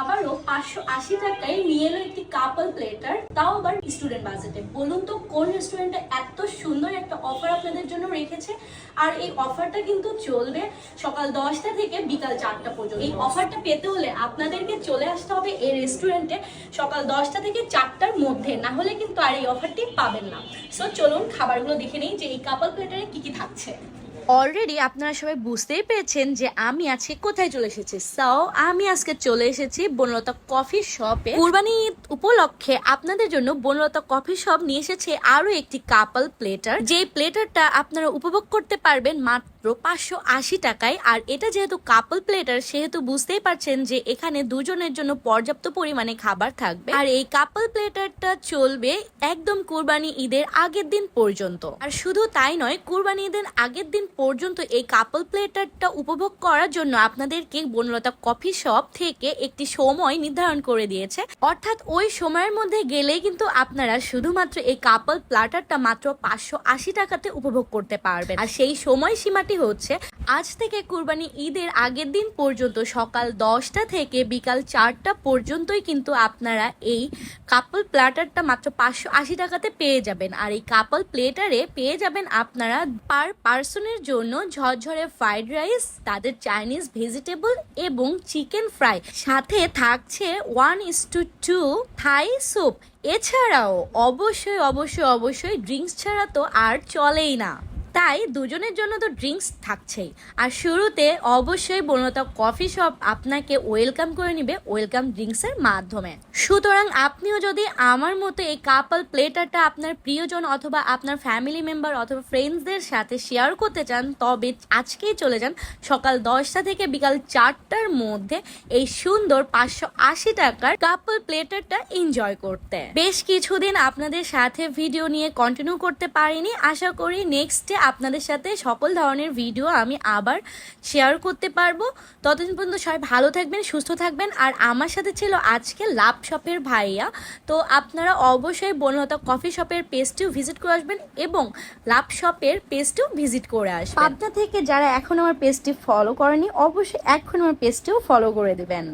আবারও পাঁচশো আশি টাকায় নিয়ে এলো একটি কাপল প্লেটার তাও আবার স্টুডেন্ট বাজেটে বলুন তো কোন রেস্টুরেন্টে এত সুন্দর একটা অফার আপনাদের জন্য রেখেছে? আর এই অফারটা কিন্তু চলবে সকাল দশটা থেকে বিকাল চারটা পর্যন্ত। এই অফারটা পেতে হলে আপনাদেরকে চলে আসতে হবে এই রেস্টুরেন্টে সকাল দশটা থেকে চারটার মধ্যে। না হলে কিন্তু আর এই অফারটি পাবেন না। সো চলুন খাবারগুলো দেখে নিই যে এই কাপল প্লেটারে কি কি থাকছে। অলরেডি আপনারা সবাই বুঝতেই পেরেছেন যে আমি আজকে কোথায় চলে এসেছি। সাও আমি আজকে চলে এসেছি বনলতা কফি শপে। কুরবানি উপলক্ষে আপনাদের জন্য বনলতা কফি শপ নিয়ে এসেছে আরও একটি কাপল প্লেটার যে প্লেটারটা আপনারা উপভোগ করতে পারবেন মাত্র পাঁচশো আশি টাকায়। আর এটা যেহেতু কাপল প্লেটার সেহেতু বুঝতেই পারছেন যে এখানে দুজনের জন্য পর্যাপ্ত পরিমাণে খাবার থাকবে। আর এই কাপল প্লেটারটা চলবে একদম কুরবানি ঈদের আগের দিন পর্যন্ত। আর শুধু তাই নয়, কুরবানি ঈদের আগের দিন পর্যন্ত এই কাপল প্লেটারটা উপভোগ করার জন্য আপনাদেরকে বনলতা কফি শপ থেকে একটি সময় নির্ধারণ করে দিয়েছে। অর্থাৎ ওই সময়ের মধ্যে গেলে কিন্তু আপনারা শুধুমাত্র এই কাপল প্লাটারটা মাত্র পাঁচশো আশি টাকাতে উপভোগ করতে পারবেন। আর সেই সময়সীমাটি হচ্ছে, আজ থেকে কুরবানি ঈদের আগের দিন পর্যন্ত সকাল দশটা থেকে বিকাল চারটা পর্যন্তই কিন্তু আপনারা এই কাপল প্লাটারটা মাত্র পাঁচশো আশি টাকাতে পেয়ে যাবেন। আর এই কাপল প্লেটারে পেয়ে যাবেন আপনারা পার পার্সনের জন্য ঝরঝরে ফ্রাইড রাইস তাদের চাইনিজ ভেজিটেবল এবং চিকেন ফ্রাই সাথে থাকছে one is to two Thai soup এছাড়াও অবশ্যই অবশ্যই অবশ্যই ড্রিঙ্কস ছাড়া তো আর চলেই না। তাই দুজনের জন্য তো ড্রিঙ্কস থাকছেই। আর শুরুতে অবশ্যই বনতা কফি শপ আপনাকে ওয়েলকাম করে নিবে ওয়েলকাম ড্রিঙ্কসের মাধ্যমে। সুতরাং আপনিও যদি আমার মতো এই কাপল প্লেটারটা আপনার প্রিয়জন অথবা আপনার ফ্যামিলি মেম্বার অথবা ফ্রেন্ডসদের সাথে শেয়ার করতে চান, তবে আজকেই চলে যান সকাল দশটা থেকে বিকাল চারটার মধ্যে এই সুন্দর পাঁচশো আশি টাকার কাপল প্লেটারটা এনজয় করতে। বেশ কিছুদিন আপনাদের সাথে ভিডিও নিয়ে কন্টিনিউ করতে পারিনি। আশা করি নেক্সটে আপনাদের সাথে সকল ধরনের ভিডিও আমি আবার শেয়ার করতে পারব। ততদিন পর্যন্ত সবাই ভালো থাকবেন, সুস্থ থাকবেন। আর আমার সাথে ছিল আজকে লাভ শপের ভাইয়া। তো আপনারা অবশ্যই বনলতা কফি শপের পেজটিও ভিজিট করে আসবেন এবং লাভ শপের পেজটিও ভিজিট করে আসবেন। পাবনা থেকে যারা এখন আমার পেজটি ফলো করেনি, অবশ্যই এখন আমার পেজটিও ফলো করে দেবেন।